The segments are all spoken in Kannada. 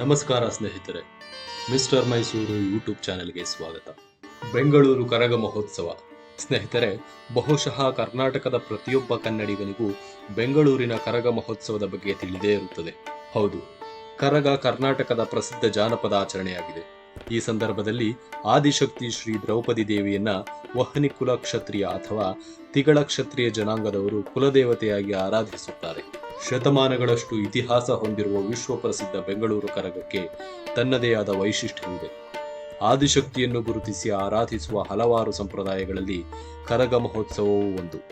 ನಮಸ್ಕಾರ ಸ್ನೇಹಿತರೆ, ಮಿಸ್ಟರ್ ಮೈಸೂರು ಯೂಟ್ಯೂಬ್ ಚಾನೆಲ್ಗೆ ಸ್ವಾಗತ. ಬೆಂಗಳೂರು ಕರಗ ಮಹೋತ್ಸವ. ಸ್ನೇಹಿತರೆ, ಬಹುಶಃ ಕರ್ನಾಟಕದ ಪ್ರತಿಯೊಬ್ಬ ಕನ್ನಡಿಗನಿಗೂ ಬೆಂಗಳೂರಿನ ಕರಗ ಮಹೋತ್ಸವದ ಬಗ್ಗೆ ತಿಳಿದೇ ಇರುತ್ತದೆ. ಹೌದು, ಕರಗ ಕರ್ನಾಟಕದ ಪ್ರಸಿದ್ಧ ಜಾನಪದ ಆಚರಣೆಯಾಗಿದೆ. ಈ ಸಂದರ್ಭದಲ್ಲಿ ಆದಿಶಕ್ತಿ ಶ್ರೀ ದ್ರೌಪದಿ ದೇವಿಯನ್ನ ವಹನಿ ಕುಲ ಕ್ಷತ್ರಿಯ ಅಥವಾ ತಿಗಳ ಕ್ಷತ್ರಿಯ ಜನಾಂಗದವರು ಕುಲದೇವತೆಯಾಗಿ ಆರಾಧಿಸುತ್ತಾರೆ. ಶತಮಾನಗಳಷ್ಟು ಇತಿಹಾಸ ಹೊಂದಿರುವ ವಿಶ್ವ ಪ್ರಸಿದ್ಧ ಬೆಂಗಳೂರು ಕರಗಕ್ಕೆ ತನ್ನದೇ ಆದ ವೈಶಿಷ್ಟ್ಯವಿದೆ. ಆದಿಶಕ್ತಿಯನ್ನು ಗುರುತಿಸಿ ಆರಾಧಿಸುವ ಹಲವಾರು ಸಂಪ್ರದಾಯಗಳಲ್ಲಿ ಕರಗ ಮಹೋತ್ಸವವೂ ಒಂದು.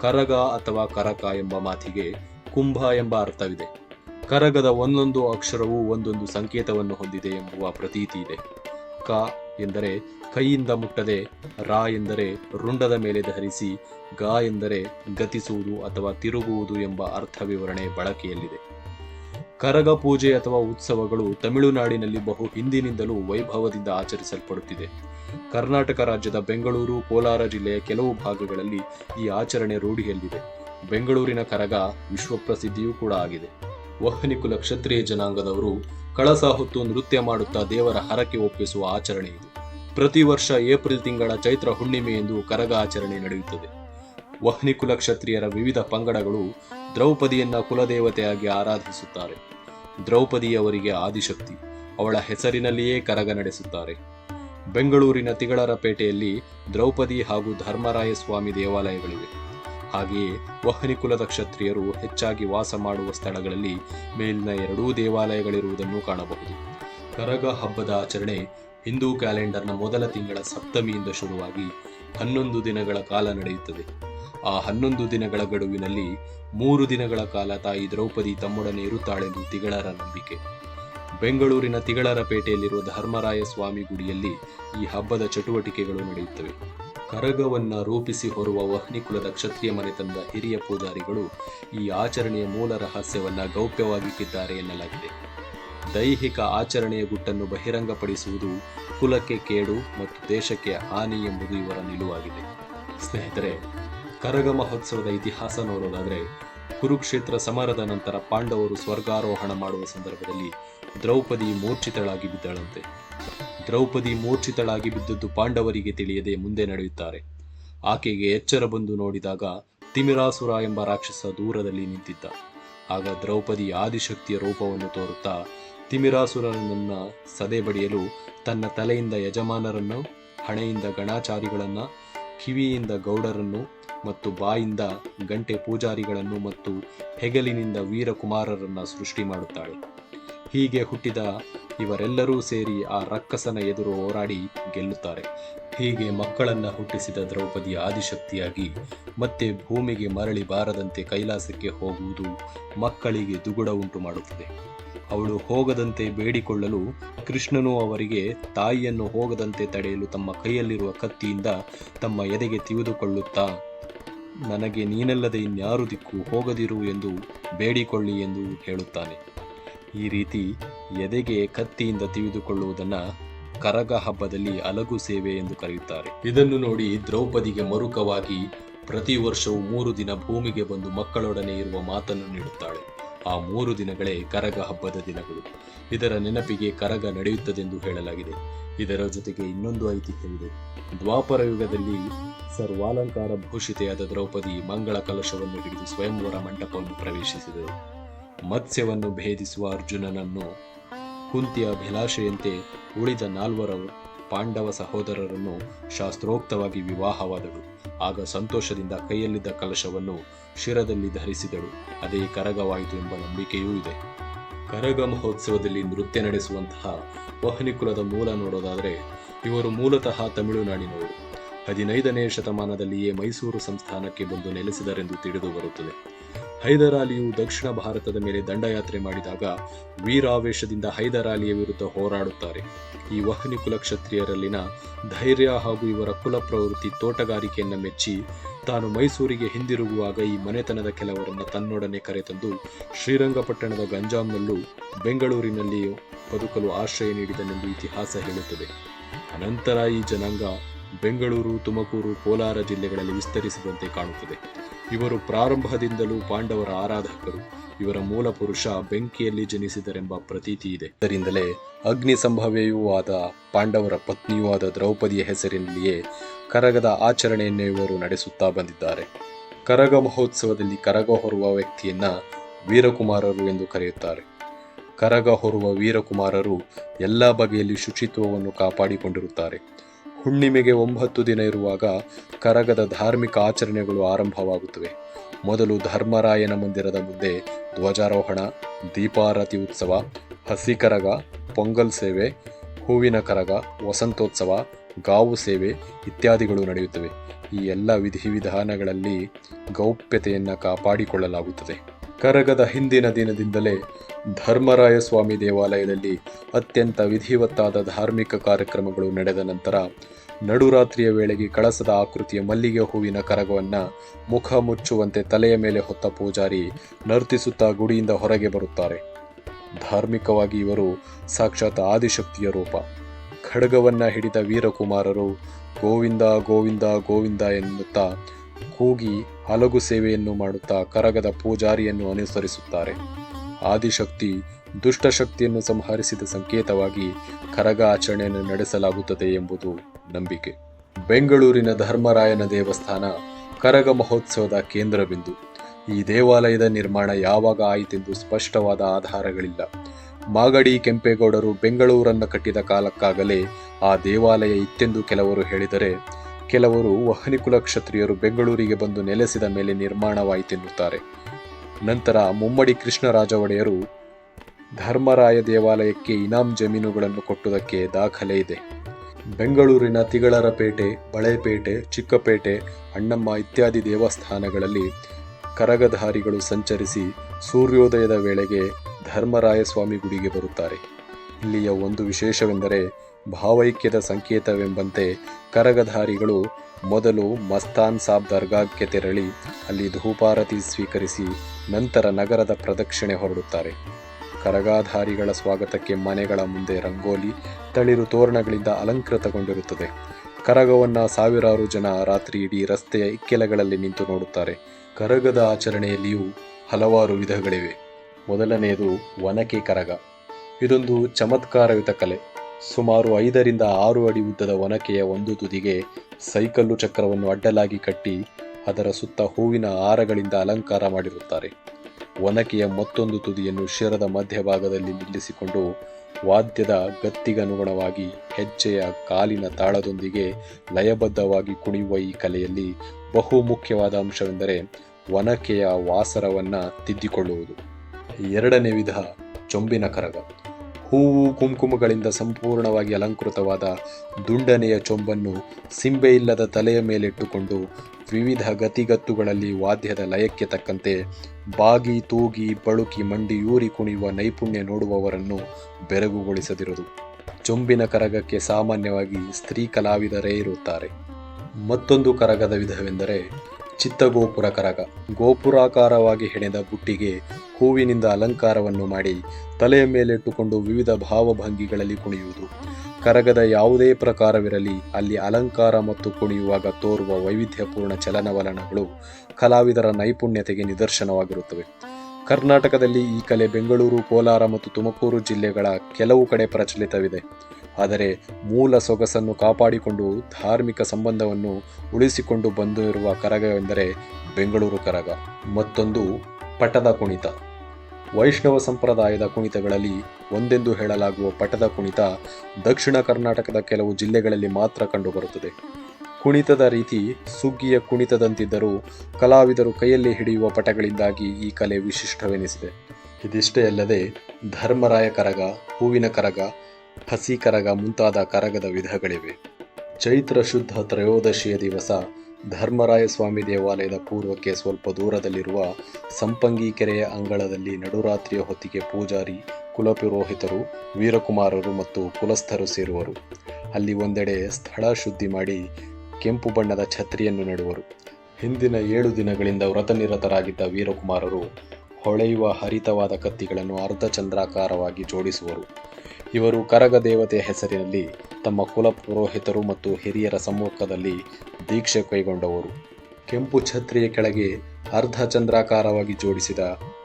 ಕರಗ ಅಥವಾ ಕರಕ ಎಂಬ ಮಾತಿಗೆ ಕುಂಭ ಎಂಬ ಅರ್ಥವಿದೆ. ಕರಗದ ಒಂದೊಂದು ಅಕ್ಷರವೂ ಒಂದೊಂದು ಸಂಕೇತವನ್ನು ಹೊಂದಿದೆ ಎಂಬುವ ಪ್ರತೀತಿ ಇದೆ. ಕ ಎಂದರೆ ಕೈಯಿಂದ ಮುಟ್ಟದೆ, ರಾ ಎಂದರೆ ರುಂಡದ ಮೇಲೆ ಧರಿಸಿ, ಗ ಎಂದರೆ ಗತಿಸುವುದು ಅಥವಾ ತಿರುಗುವುದು ಎಂಬ ಅರ್ಥ ವಿವರಣೆ ಬಳಕೆಯಲ್ಲಿದೆ. ಕರಗ ಪೂಜೆ ಅಥವಾ ಉತ್ಸವಗಳು ತಮಿಳುನಾಡಿನಲ್ಲಿ ಬಹು ಹಿಂದಿನಿಂದಲೂ ವೈಭವದಿಂದ ಆಚರಿಸಲ್ಪಡುತ್ತಿದೆ. ಕರ್ನಾಟಕ ರಾಜ್ಯದ ಬೆಂಗಳೂರು, ಕೋಲಾರ ಜಿಲ್ಲೆಯ ಕೆಲವು ಭಾಗಗಳಲ್ಲಿ ಈ ಆಚರಣೆ ರೂಢಿಯಲ್ಲಿದೆ. ಬೆಂಗಳೂರಿನ ಕರಗ ವಿಶ್ವಪ್ರಸಿದ್ಧಿಯೂ ಕೂಡ ಆಗಿದೆ. ವಹನಿಕುಲ ಕ್ಷತ್ರಿಯ ಜನಾಂಗದವರು ಕಳಸ ಹೊತ್ತು ನೃತ್ಯ ಮಾಡುತ್ತಾ ದೇವರ ಹರಕೆ ಒಪ್ಪಿಸುವ ಆಚರಣೆ ಇದು. ಪ್ರತಿ ವರ್ಷ ಏಪ್ರಿಲ್ ತಿಂಗಳ ಚೈತ್ರ ಹುಣ್ಣಿಮೆ ಎಂದು ಕರಗ ಆಚರಣೆ ನಡೆಯುತ್ತದೆ. ವಹ್ನಿಕುಲ ಕ್ಷತ್ರಿಯರ ವಿವಿಧ ಪಂಗಡಗಳು ದ್ರೌಪದಿಯನ್ನ ಕುಲದೇವತೆಯಾಗಿ ಆರಾಧಿಸುತ್ತಾರೆ. ದ್ರೌಪದಿಯವರಿಗೆ ಆದಿಶಕ್ತಿ, ಅವಳ ಹೆಸರಿನಲ್ಲಿಯೇ ಕರಗ ನಡೆಸುತ್ತಾರೆ. ಬೆಂಗಳೂರಿನ ತಿಗಳರ ಪೇಟೆಯಲ್ಲಿ ದ್ರೌಪದಿ ಹಾಗೂ ಧರ್ಮರಾಯ ಸ್ವಾಮಿ ದೇವಾಲಯಗಳಿವೆ. ಹಾಗೆಯೇ ವಹನಿಕುಲದ ಕ್ಷತ್ರಿಯರು ಹೆಚ್ಚಾಗಿ ವಾಸ ಮಾಡುವ ಸ್ಥಳಗಳಲ್ಲಿ ಮೇಲಿನ ಎರಡೂ ದೇವಾಲಯಗಳಿರುವುದನ್ನು ಕಾಣಬಹುದು. ಕರಗ ಹಬ್ಬದ ಆಚರಣೆ ಹಿಂದೂ ಕ್ಯಾಲೆಂಡರ್ನ ಮೊದಲ ತಿಂಗಳ ಸಪ್ತಮಿಯಿಂದ ಶುರುವಾಗಿ ಹನ್ನೊಂದು ದಿನಗಳ ಕಾಲ ನಡೆಯುತ್ತದೆ. ಆ ಹನ್ನೊಂದು ದಿನಗಳ ಗಡುವಿನಲ್ಲಿ ಮೂರು ದಿನಗಳ ಕಾಲ ತಾಯಿ ದ್ರೌಪದಿ ತಮ್ಮೊಡನೆ ಇರುತ್ತಾಳೆಂದು ತಿಗಳರ ನಂಬಿಕೆ. ಬೆಂಗಳೂರಿನ ತಿಗಳರ ಪೇಟೆಯಲ್ಲಿರುವ ಧರ್ಮರಾಯ ಸ್ವಾಮಿ ಗುಡಿಯಲ್ಲಿ ಈ ಹಬ್ಬದ ಚಟುವಟಿಕೆಗಳು ನಡೆಯುತ್ತವೆ. ಕರಗವನ್ನ ರೂಪಿಸಿ ಹೊರುವ ವಹ್ನಿಕುಲದ ಕ್ಷತ್ರಿಯ ಮನೆತನದ ಹಿರಿಯ ಪೂಜಾರಿಗಳು ಈ ಆಚರಣೆಯ ಮೂಲ ರಹಸ್ಯವನ್ನ ಗೌಪ್ಯವಾಗಿಟ್ಟಿದ್ದಾರೆ ಎನ್ನಲಾಗಿದೆ. ದೈಹಿಕ ಆಚರಣೆಯ ಗುಟ್ಟನ್ನು ಬಹಿರಂಗಪಡಿಸುವುದು ಕುಲಕ್ಕೆ ಕೇಡು ಮತ್ತು ದೇಶಕ್ಕೆ ಹಾನಿ ಎಂಬುದು ಇವರ ನಿಲುವಾಗಿದೆ. ಸ್ನೇಹಿತರೆ, ಕರಗ ಮಹೋತ್ಸವದ ಇತಿಹಾಸ ನೋಡೋದಾದರೆ, ಕುರುಕ್ಷೇತ್ರ ಸಮರದ ನಂತರ ಪಾಂಡವರು ಸ್ವರ್ಗಾರೋಹಣ ಮಾಡುವ ಸಂದರ್ಭದಲ್ಲಿ ದ್ರೌಪದಿ ಮೂರ್ಛಿತಳಾಗಿ ಬಿದ್ದಳಂತೆ. ದ್ರೌಪದಿ ಮೂರ್ಛಿತಳಾಗಿ ಬಿದ್ದದ್ದು ಪಾಂಡವರಿಗೆ ತಿಳಿಯದೆ ಮುಂದೆ ನಡೆಯುತ್ತಾರೆ. ಆಕೆಗೆ ಎಚ್ಚರ ಬಂದು ನೋಡಿದಾಗ ತಿಮಿರಾಸುರ ಎಂಬ ರಾಕ್ಷಸ ದೂರದಲ್ಲಿ ನಿಂತಿದ್ದ. ಆಗ ದ್ರೌಪದಿ ಆದಿಶಕ್ತಿಯ ರೂಪವನ್ನು ತೋರುತ್ತಾ ತಿಮಿರಾಸುರನನ್ನ ಸದೆ ಬಡಿಯಲು ತನ್ನ ತಲೆಯಿಂದ ಯಜಮಾನರನ್ನು, ಹಣೆಯಿಂದ ಗಣಾಚಾರಿಗಳನ್ನು, ಕಿವಿಯಿಂದ ಗೌಡರನ್ನು ಮತ್ತು ಬಾಯಿಂದ ಗಂಟೆ ಪೂಜಾರಿಗಳನ್ನು ಮತ್ತು ಹೆಗಲಿನಿಂದ ವೀರಕುಮಾರರನ್ನು ಸೃಷ್ಟಿ ಮಾಡುತ್ತಾಳೆ. ಹೀಗೆ ಹುಟ್ಟಿದ ಇವರೆಲ್ಲರೂ ಸೇರಿ ಆ ರಕ್ಕಸನ ಎದುರು ಹೋರಾಡಿ ಗೆಲ್ಲುತ್ತಾರೆ. ಹೀಗೆ ಮಕ್ಕಳನ್ನು ಹುಟ್ಟಿಸಿದ ದ್ರೌಪದಿ ಆದಿಶಕ್ತಿಯಾಗಿ ಮತ್ತೆ ಭೂಮಿಗೆ ಮರಳಿ ಬಾರದಂತೆ ಕೈಲಾಸಕ್ಕೆ ಹೋಗುವುದು ಮಕ್ಕಳಿಗೆ ದುಗುಡ ಉಂಟು ಮಾಡುತ್ತದೆ ಅವಳು ಹೋಗದಂತೆ ಬೇಡಿಕೊಳ್ಳಲು ಕೃಷ್ಣನು ಅವರಿಗೆ ತಾಯಿಯನ್ನು ಹೋಗದಂತೆ ತಡೆಯಲು ತಮ್ಮ ಕೈಯಲ್ಲಿರುವ ಕತ್ತಿಯಿಂದ ತಮ್ಮ ಎದೆಗೆ ತಿವಿದುಕೊಳ್ಳುತ್ತಾ ನನಗೆ ನೀನಲ್ಲದೆ ಇನ್ಯಾರು ದಿಕ್ಕು ಹೋಗದಿರು ಎಂದು ಬೇಡಿಕೊಳ್ಳಿ ಎಂದು ಹೇಳುತ್ತಾನೆ. ಈ ರೀತಿ ಎದೆಗೆ ಕತ್ತಿಯಿಂದ ತಿಳಿದುಕೊಳ್ಳುವುದನ್ನು ಕರಗ ಹಬ್ಬದಲ್ಲಿ ಅಲಗು ಸೇವೆ ಎಂದು ಕರೆಯುತ್ತಾರೆ. ಇದನ್ನು ನೋಡಿ ದ್ರೌಪದಿಗೆ ಮರುಕವಾಗಿ ಪ್ರತಿ ವರ್ಷವೂ ಮೂರು ದಿನ ಭೂಮಿಗೆ ಬಂದು ಮಕ್ಕಳೊಡನೆ ಇರುವ ಮಾತನ್ನು ನೀಡುತ್ತಾಳೆ. ಆ ಮೂರು ದಿನಗಳೇ ಕರಗ ಹಬ್ಬದ ದಿನಗಳು. ಇದರ ನೆನಪಿಗೆ ಕರಗ ನಡೆಯುತ್ತದೆಂದು ಹೇಳಲಾಗಿದೆ. ಇದರ ಜೊತೆಗೆ ಇನ್ನೊಂದು ಐತಿಹ್ಯವಿದೆ. ದ್ವಾಪರ ಯುಗದಲ್ಲಿ ಸರ್ವಾಲಂಕಾರ ಭೂಷಿತೆಯಾದ ದ್ರೌಪದಿ ಮಂಗಳ ಕಲಶವನ್ನು ಹಿಡಿದು ಸ್ವಯಂವರ ಮಂಟಪವನ್ನು ಪ್ರವೇಶಿಸಿದರು. ಮತ್ಸ್ಯವನ್ನು ಭೇದಿಸುವ ಅರ್ಜುನನನ್ನು ಕುಂತಿಯ ಅಭಿಲಾಷೆಯಂತೆ ಉಳಿದ ನಾಲ್ವರು ಪಾಂಡವ ಸಹೋದರರನ್ನು ಶಾಸ್ತ್ರೋಕ್ತವಾಗಿ ವಿವಾಹವಾದಳು. ಆಗ ಸಂತೋಷದಿಂದ ಕೈಯಲ್ಲಿದ್ದ ಕಲಶವನ್ನು ಶಿರದಲ್ಲಿ ಧರಿಸಿದಳು. ಅದೇ ಕರಗವಾಯಿತು ಎಂಬ ನಂಬಿಕೆಯೂ ಇದೆ. ಕರಗ ಮಹೋತ್ಸವದಲ್ಲಿ ನೃತ್ಯ ನಡೆಸುವಂತಹ ವಹನಿ ಕುಲದ ಮೂಲ ನೋಡೋದಾದರೆ ಇವರು ಮೂಲತಃ ತಮಿಳುನಾಡಿನವರು. ಹದಿನೈದನೇ ಶತಮಾನದಲ್ಲಿಯೇ ಮೈಸೂರು ಸಂಸ್ಥಾನಕ್ಕೆ ಬಂದು ನೆಲೆಸಿದರೆಂದು ತಿಳಿದು ಬರುತ್ತದೆ. ಹೈದರಾಲಿಯು ದಕ್ಷಿಣ ಭಾರತದ ಮೇಲೆ ದಂಡಯಾತ್ರೆ ಮಾಡಿದಾಗ ವೀರಾವೇಶದಿಂದ ಹೈದರಾಲಿಯ ವಿರುದ್ಧ ಹೋರಾಡುತ್ತಾರೆ. ಈ ವಹನಿ ಕುಲ ಕ್ಷತ್ರಿಯರಲ್ಲಿನ ಧೈರ್ಯ ಹಾಗೂ ಇವರ ಕುಲ ಪ್ರವೃತ್ತಿ ತೋಟಗಾರಿಕೆಯನ್ನು ಮೆಚ್ಚಿ ತಾನು ಮೈಸೂರಿಗೆ ಹಿಂದಿರುಗುವಾಗ ಈ ಮನೆತನದ ಕೆಲವರನ್ನು ತನ್ನೊಡನೆ ಕರೆತಂದು ಶ್ರೀರಂಗಪಟ್ಟಣದ ಗಂಜಾಂನಲ್ಲೂ ಬೆಂಗಳೂರಿನಲ್ಲಿಯೂ ಬದುಕಲು ಆಶ್ರಯ ನೀಡಿದನೆಂದು ಇತಿಹಾಸ ಹೇಳುತ್ತದೆ. ಅನಂತರ ಈ ಜನಾಂಗ ಬೆಂಗಳೂರು, ತುಮಕೂರು, ಕೋಲಾರ ಜಿಲ್ಲೆಗಳಲ್ಲಿ ವಿಸ್ತರಿಸಿದಂತೆ ಕಾಣುತ್ತದೆ. ಇವರು ಪ್ರಾರಂಭದಿಂದಲೂ ಪಾಂಡವರ ಆರಾಧಕರು. ಇವರ ಮೂಲ ಪುರುಷ ಬೆಂಕಿಯಲ್ಲಿ ಜನಿಸಿದರೆಂಬ ಪ್ರತೀತಿ ಇದೆ. ಇದರಿಂದಲೇ ಅಗ್ನಿ ಸಂಭವ್ಯಯೂ ಆದ ಪಾಂಡವರ ಪತ್ನಿಯೂ ಆದ ದ್ರೌಪದಿಯ ಹೆಸರಿನಲ್ಲಿಯೇ ಕರಗದ ಆಚರಣೆಯನ್ನು ಇವರು ನಡೆಸುತ್ತಾ ಬಂದಿದ್ದಾರೆ. ಕರಗ ಮಹೋತ್ಸವದಲ್ಲಿ ಕರಗ ಹೊರುವ ವ್ಯಕ್ತಿಯನ್ನ ವೀರಕುಮಾರರು ಎಂದು ಕರೆಯುತ್ತಾರೆ. ಕರಗ ಹೊರುವ ವೀರಕುಮಾರರು ಎಲ್ಲ ಬಗೆಯಲ್ಲಿ ಶುಚಿತ್ವವನ್ನು ಕಾಪಾಡಿಕೊಂಡಿರುತ್ತಾರೆ. ಹುಣ್ಣಿಮೆಗೆ ಒಂಬತ್ತು ದಿನ ಇರುವಾಗ ಕರಗದ ಧಾರ್ಮಿಕ ಆಚರಣೆಗಳು ಆರಂಭವಾಗುತ್ತವೆ. ಮೊದಲು ಧರ್ಮರಾಯನ ಮಂದಿರದ ಮುಂದೆ ಧ್ವಜಾರೋಹಣ, ದೀಪಾರತಿ ಉತ್ಸವ ಹಸಿ ಕರಗ ಪೊಂಗಲ್ ಸೇವೆ, ಹೂವಿನ ಕರಗ, ವಸಂತೋತ್ಸವ, ಗಾವು ಸೇವೆ ಇತ್ಯಾದಿಗಳು ನಡೆಯುತ್ತವೆ. ಈ ಎಲ್ಲ ವಿಧಿವಿಧಾನಗಳಲ್ಲಿ ಗೌಪ್ಯತೆಯನ್ನು ಕಾಪಾಡಿಕೊಳ್ಳಲಾಗುತ್ತದೆ. ಕರಗದ ಹಿಂದಿನ ದಿನದಿಂದಲೇ ಧರ್ಮರಾಯ ಸ್ವಾಮಿ ದೇವಾಲಯದಲ್ಲಿ ಅತ್ಯಂತ ವಿಧಿವತ್ತಾದ ಧಾರ್ಮಿಕ ಕಾರ್ಯಕ್ರಮಗಳು ನಡೆದ ನಂತರ ನಡುರಾತ್ರಿಯ ವೇಳೆಗೆ ಕಳಸದ ಆಕೃತಿಯ ಮಲ್ಲಿಗೆ ಹೂವಿನ ಕರಗವನ್ನು ಮುಖ ಮುಚ್ಚುವಂತೆ ತಲೆಯ ಮೇಲೆ ಹೊತ್ತ ಪೂಜಾರಿ ನರ್ತಿಸುತ್ತಾ ಗುಡಿಯಿಂದ ಹೊರಗೆ ಬರುತ್ತಾರೆ. ಧಾರ್ಮಿಕವಾಗಿ ಇವರು ಸಾಕ್ಷಾತ್ ಆದಿಶಕ್ತಿಯ ರೂಪ. ಖಡ್ಗವನ್ನು ಹಿಡಿದ ವೀರಕುಮಾರರು ಗೋವಿಂದ ಗೋವಿಂದ ಗೋವಿಂದ ಎನ್ನುತ್ತಾ ಕೂಗಿ ಹಲಗು ಸೇವೆಯನ್ನು ಮಾಡುತ್ತಾ ಕರಗದ ಪೂಜಾರಿಯನ್ನು ಅನುಸರಿಸುತ್ತಾರೆ. ಆದಿಶಕ್ತಿ ದುಷ್ಟಶಕ್ತಿಯನ್ನು ಸಂಹರಿಸಿದ ಸಂಕೇತವಾಗಿ ಕರಗ ಆಚರಣೆಯನ್ನು ನಡೆಸಲಾಗುತ್ತದೆ ಎಂಬುದು ನಂಬಿಕೆ. ಬೆಂಗಳೂರಿನ ಧರ್ಮರಾಯನ ದೇವಸ್ಥಾನ ಕರಗ ಮಹೋತ್ಸವದ ಕೇಂದ್ರ ಬಿಂದು ಈ ದೇವಾಲಯದ ನಿರ್ಮಾಣ ಯಾವಾಗ ಆಯಿತೆಂದು ಸ್ಪಷ್ಟವಾದ ಆಧಾರಗಳಿಲ್ಲ. ಮಾಗಡಿ ಕೆಂಪೇಗೌಡರು ಬೆಂಗಳೂರನ್ನು ಕಟ್ಟಿದ ಕಾಲಕ್ಕಾಗಲೇ ಆ ದೇವಾಲಯ ಇತ್ತೆಂದು ಕೆಲವರು ಹೇಳಿದರೆ ಕೆಲವರು ವಹನಿಕುಲ ಕ್ಷತ್ರಿಯರು ಬೆಂಗಳೂರಿಗೆ ಬಂದು ನೆಲೆಸಿದ ಮೇಲೆ ನಿರ್ಮಾಣವಾಯಿತೆನ್ನುತ್ತಾರೆ. ನಂತರ ಮುಮ್ಮಡಿ ಕೃಷ್ಣರಾಜ ಒಡೆಯರು ಧರ್ಮರಾಯ ದೇವಾಲಯಕ್ಕೆ ಇನಾಂ ಜಮೀನುಗಳನ್ನು ಕೊಟ್ಟುದಕ್ಕೆ ದಾಖಲೆ ಇದೆ. ಬೆಂಗಳೂರಿನ ತಿಗಳರಪೇಟೆ, ಬಳೆಪೇಟೆ, ಚಿಕ್ಕಪೇಟೆ, ಅಣ್ಣಮ್ಮ ಇತ್ಯಾದಿ ದೇವಸ್ಥಾನಗಳಲ್ಲಿ ಕರಗಧಾರಿಗಳು ಸಂಚರಿಸಿ ಸೂರ್ಯೋದಯದ ವೇಳೆಗೆ ಧರ್ಮರಾಯ ಸ್ವಾಮಿ ಗುಡಿಗೆ ಬರುತ್ತಾರೆ. ಇಲ್ಲಿಯ ಒಂದು ವಿಶೇಷವೆಂದರೆ ಭಾವೈಕ್ಯದ ಸಂಕೇತವೆಂಬಂತೆ ಕರಗಧಾರಿಗಳು ಮೊದಲು ಮಸ್ತಾನ್ ಸಾಬ್ ದರ್ಗಾಕ್ಕೆ ತೆರಳಿ ಅಲ್ಲಿ ಧೂಪಾರತಿ ಸ್ವೀಕರಿಸಿ ನಂತರ ನಗರದ ಪ್ರದಕ್ಷಿಣೆ ಹೊರಡುತ್ತಾರೆ. ಕರಗಾಧಾರಿಗಳ ಸ್ವಾಗತಕ್ಕೆ ಮನೆಗಳ ಮುಂದೆ ರಂಗೋಲಿ, ತಳಿರು ತೋರಣಗಳಿಂದ ಅಲಂಕೃತಗೊಂಡಿರುತ್ತದೆ. ಕರಗವನ್ನು ಸಾವಿರಾರು ಜನ ರಾತ್ರಿ ಇಡೀ ರಸ್ತೆಯ ಇಕ್ಕೆಲಗಳಲ್ಲಿ ನಿಂತು ನೋಡುತ್ತಾರೆ. ಕರಗದ ಆಚರಣೆಯಲ್ಲಿಯೂ ಹಲವಾರು ವಿಧಗಳಿವೆ. ಮೊದಲನೆಯದು ಒನಕೆ ಕರಗ. ಇದೊಂದು ಚಮತ್ಕಾರಯುತ ಕಲೆ. ಸುಮಾರು ಐದರಿಂದ ಆರು ಅಡಿ ಉದ್ದದ ಒನಕೆಯ ಒಂದು ತುದಿಗೆ ಸೈಕಲ್ಲು ಚಕ್ರವನ್ನು ಅಡ್ಡಲಾಗಿ ಕಟ್ಟಿ ಅದರ ಸುತ್ತ ಹೂವಿನ ಹಾರಗಳಿಂದ ಅಲಂಕಾರ ಮಾಡಿರುತ್ತಾರೆ. ಒನಕೆಯ ಮತ್ತೊಂದು ತುದಿಯನ್ನು ಶಿರದ ಮಧ್ಯಭಾಗದಲ್ಲಿ ನಿಲ್ಲಿಸಿಕೊಂಡು ವಾದ್ಯದ ಗತ್ತಿಗನುಗುಣವಾಗಿ ಹೆಜ್ಜೆಯ ಕಾಲಿನ ತಾಳದೊಂದಿಗೆ ಲಯಬದ್ಧವಾಗಿ ಕುಣಿಯುವ ಈ ಕಲೆಯಲ್ಲಿ ಬಹು ಮುಖ್ಯವಾದ ಅಂಶವೆಂದರೆ ಒನಕೆಯ ವಾಸರವನ್ನು ತಿದ್ದಿಕೊಳ್ಳುವುದು. ಎರಡನೇ ವಿಧ, ಚೊಂಬಿನ ಕರಗ. ಹೂವು ಕುಂಕುಮಗಳಿಂದ ಸಂಪೂರ್ಣವಾಗಿ ಅಲಂಕೃತವಾದ ದುಂಡನೆಯ ಚೊಂಬನ್ನು ಸಿಂಬೆಯಿಲ್ಲದ ತಲೆಯ ಮೇಲಿಟ್ಟುಕೊಂಡು ವಿವಿಧ ಗತಿಗತ್ತುಗಳಲ್ಲಿ ವಾದ್ಯದ ಲಯಕ್ಕೆ ತಕ್ಕಂತೆ ಬಾಗಿ, ತೂಗಿ, ಬಳುಕಿ, ಮಂಡಿ ಯೂರಿ ಕುಣಿಯುವ ನೈಪುಣ್ಯ ನೋಡುವವರನ್ನು ಬೆರಗುಗೊಳಿಸದಿರುವುದು. ಚೊಂಬಿನ ಕರಗಕ್ಕೆ ಸಾಮಾನ್ಯವಾಗಿ ಸ್ತ್ರೀ ಕಲಾವಿದರೇ ಇರುತ್ತಾರೆ. ಮತ್ತೊಂದು ಕರಗದ ವಿಧವೆಂದರೆ ಚಿತ್ತಗೋಪುರ ಕರಗ ಗೋಪುರಾಕಾರವಾಗಿ ಹೆಣೆದ ಬುಟ್ಟಿಗೆ ಹೂವಿನಿಂದ ಅಲಂಕಾರವನ್ನು ಮಾಡಿ ತಲೆಯ ಮೇಲಿಟ್ಟುಕೊಂಡು ವಿವಿಧ ಭಾವಭಂಗಿಗಳಲ್ಲಿ ಕುಣಿಯುವುದು. ಕರಗದ ಯಾವುದೇ ಪ್ರಕಾರವಿರಲಿ, ಅಲ್ಲಿ ಅಲಂಕಾರ ಮತ್ತು ಕುಣಿಯುವಾಗ ತೋರುವ ವೈವಿಧ್ಯಪೂರ್ಣ ಚಲನವಲನಗಳು ಕಲಾವಿದರ ನೈಪುಣ್ಯತೆಗೆ ನಿದರ್ಶನವಾಗಿರುತ್ತವೆ. ಕರ್ನಾಟಕದಲ್ಲಿ ಈ ಕಲೆ ಬೆಂಗಳೂರು, ಕೋಲಾರ ಮತ್ತು ತುಮಕೂರು ಜಿಲ್ಲೆಗಳ ಕೆಲವು ಕಡೆ ಪ್ರಚಲಿತವಿದೆ. ಆದರೆ ಮೂಲ ಸೊಗಸನ್ನು ಕಾಪಾಡಿಕೊಂಡು ಧಾರ್ಮಿಕ ಸಂಬಂಧವನ್ನು ಉಳಿಸಿಕೊಂಡು ಬಂದಿರುವ ಕರಗವೆಂದರೆ ಬೆಂಗಳೂರು ಕರಗ. ಮತ್ತೊಂದು ಪಟದ ಕುಣಿತ. ವೈಷ್ಣವ ಸಂಪ್ರದಾಯದ ಕುಣಿತಗಳಲ್ಲಿ ಒಂದೆಂದು ಹೇಳಲಾಗುವ ಪಟದ ಕುಣಿತ ದಕ್ಷಿಣ ಕರ್ನಾಟಕದ ಕೆಲವು ಜಿಲ್ಲೆಗಳಲ್ಲಿ ಮಾತ್ರ ಕಂಡುಬರುತ್ತದೆ. ಕುಣಿತದ ರೀತಿ ಸುಗ್ಗಿಯ ಕುಣಿತದಂತಿದ್ದರೂ ಕಲಾವಿದರು ಕೈಯಲ್ಲಿ ಹಿಡಿಯುವ ಪಟಗಳಿಂದಾಗಿ ಈ ಕಲೆ ವಿಶಿಷ್ಟವೆನಿಸಿದೆ. ಇದಿಷ್ಟೇ ಅಲ್ಲದೆ ಧರ್ಮರಾಯ ಕರಗ, ಹೂವಿನ ಕರಗ ಹಸಿ ಕರಗ ಮುಂತಾದ ಕರಗದ ವಿಧಗಳಿವೆ. ಚೈತ್ರ ಶುದ್ಧ ತ್ರಯೋದಶಿಯ ದಿವಸ ಧರ್ಮರಾಯ ಸ್ವಾಮಿ ದೇವಾಲಯದ ಪೂರ್ವಕ್ಕೆ ಸ್ವಲ್ಪ ದೂರದಲ್ಲಿರುವ ಸಂಪಂಗಿ ಕೆರೆಯ ಅಂಗಳದಲ್ಲಿ ನಡುರಾತ್ರಿಯ ಹೊತ್ತಿಗೆ ಪೂಜಾರಿ, ಕುಲಪುರೋಹಿತರು, ವೀರಕುಮಾರರು ಮತ್ತು ಕುಲಸ್ಥರು ಸೇರುವರು. ಅಲ್ಲಿ ಒಂದೆಡೆ ಸ್ಥಳ ಶುದ್ಧಿ ಮಾಡಿ ಕೆಂಪು ಬಣ್ಣದ ಛತ್ರಿಯನ್ನು ನೆಡುವರು. ಹಿಂದಿನ ಏಳು ದಿನಗಳಿಂದ ವ್ರತನಿರತರಾಗಿದ್ದ ವೀರಕುಮಾರರು ಹೊಳೆಯುವ ಹರಿತವಾದ ಕತ್ತಿಗಳನ್ನು ಅರ್ಧಚಂದ್ರಾಕಾರವಾಗಿ ಜೋಡಿಸುವರು. ಇವರು ಕರಗ ದೇವತೆಯ ಹೆಸರಿನಲ್ಲಿ ತಮ್ಮ ಕುಲ ಪುರೋಹಿತರು ಮತ್ತು ಹಿರಿಯರ ಸಮ್ಮುಖದಲ್ಲಿ ದೀಕ್ಷೆ ಕೈಗೊಂಡವರು. ಕೆಂಪು ಛತ್ರಿಯ ಕೆಳಗೆ ಅರ್ಧ ಚಂದ್ರಾಕಾರವಾಗಿ ಜೋಡಿಸಿದ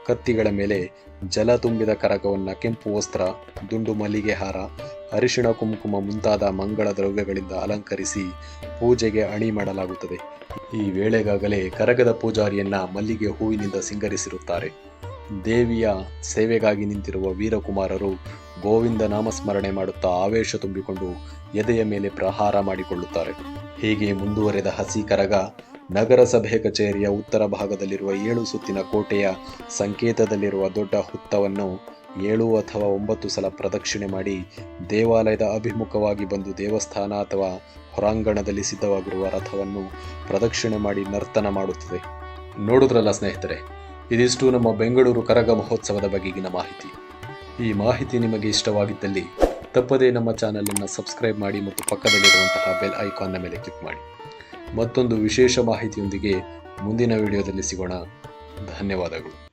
ಕತ್ತಿಗಳ ಮೇಲೆ ಜಲ ತುಂಬಿದ ಕರಗವನ್ನು ಕೆಂಪು ವಸ್ತ್ರ, ದುಂಡು ಮಲ್ಲಿಗೆ ಹಾರ, ಅರಿಶಿಣ ಕುಂಕುಮ ಮುಂತಾದ ಮಂಗಳ ದ್ರವ್ಯಗಳಿಂದ ಅಲಂಕರಿಸಿ ಪೂಜೆಗೆ ಅಣಿ ಮಾಡಲಾಗುತ್ತದೆ. ಈ ವೇಳೆಗಾಗಲೇ ಕರಗದ ಪೂಜಾರಿಯನ್ನ ಮಲ್ಲಿಗೆ ಹೂವಿನಿಂದ ಸಿಂಗರಿಸಿರುತ್ತಾರೆ. ದೇವಿಯ ಸೇವೆಗಾಗಿ ನಿಂತಿರುವ ವೀರಕುಮಾರರು ಗೋವಿಂದ ನಾಮಸ್ಮರಣೆ ಮಾಡುತ್ತಾ ಆವೇಶ ತುಂಬಿಕೊಂಡು ಎದೆಯ ಮೇಲೆ ಪ್ರಹಾರ ಮಾಡಿಕೊಳ್ಳುತ್ತಾರೆ. ಹೀಗೆ ಮುಂದುವರೆದ ಹಸಿ ಕರಗ ನಗರಸಭೆ ಕಚೇರಿಯ ಉತ್ತರ ಭಾಗದಲ್ಲಿರುವ ಏಳು ಸುತ್ತಿನ ಕೋಟೆಯ ಸಂಕೇತದಲ್ಲಿರುವ ದೊಡ್ಡ ಹುತ್ತವನ್ನು ಏಳು ಅಥವಾ ಒಂಬತ್ತು ಸಲ ಪ್ರದಕ್ಷಿಣೆ ಮಾಡಿ ದೇವಾಲಯದ ಅಭಿಮುಖವಾಗಿ ಬಂದು ದೇವಸ್ಥಾನ ಅಥವಾ ಹೊರಾಂಗಣದಲ್ಲಿ ಸಿದ್ಧವಾಗಿರುವ ರಥವನ್ನು ಪ್ರದಕ್ಷಿಣೆ ಮಾಡಿ ನರ್ತನ ಮಾಡುತ್ತದೆ. ನೋಡಿದ್ರಲ್ಲ ಸ್ನೇಹಿತರೆ, ಇದಿಷ್ಟು ನಮ್ಮ ಬೆಂಗಳೂರು ಕರಗ ಮಹೋತ್ಸವದ ಬಗೆಗಿನ ಮಾಹಿತಿ. ಈ ಮಾಹಿತಿ ನಿಮಗೆ ಇಷ್ಟವಾಗಿದ್ದಲ್ಲಿ ತಪ್ಪದೇ ನಮ್ಮ ಚಾನಲನ್ನು ಸಬ್ಸ್ಕ್ರೈಬ್ ಮಾಡಿ ಮತ್ತು ಪಕ್ಕದಲ್ಲಿರುವಂತಹ ಬೆಲ್ ಐಕಾನ್ನ ಮೇಲೆ ಕ್ಲಿಕ್ ಮಾಡಿ. ಮತ್ತೊಂದು ವಿಶೇಷ ಮಾಹಿತಿಯೊಂದಿಗೆ ಮುಂದಿನ ವಿಡಿಯೋದಲ್ಲಿ ಸಿಗೋಣ. ಧನ್ಯವಾದಗಳು.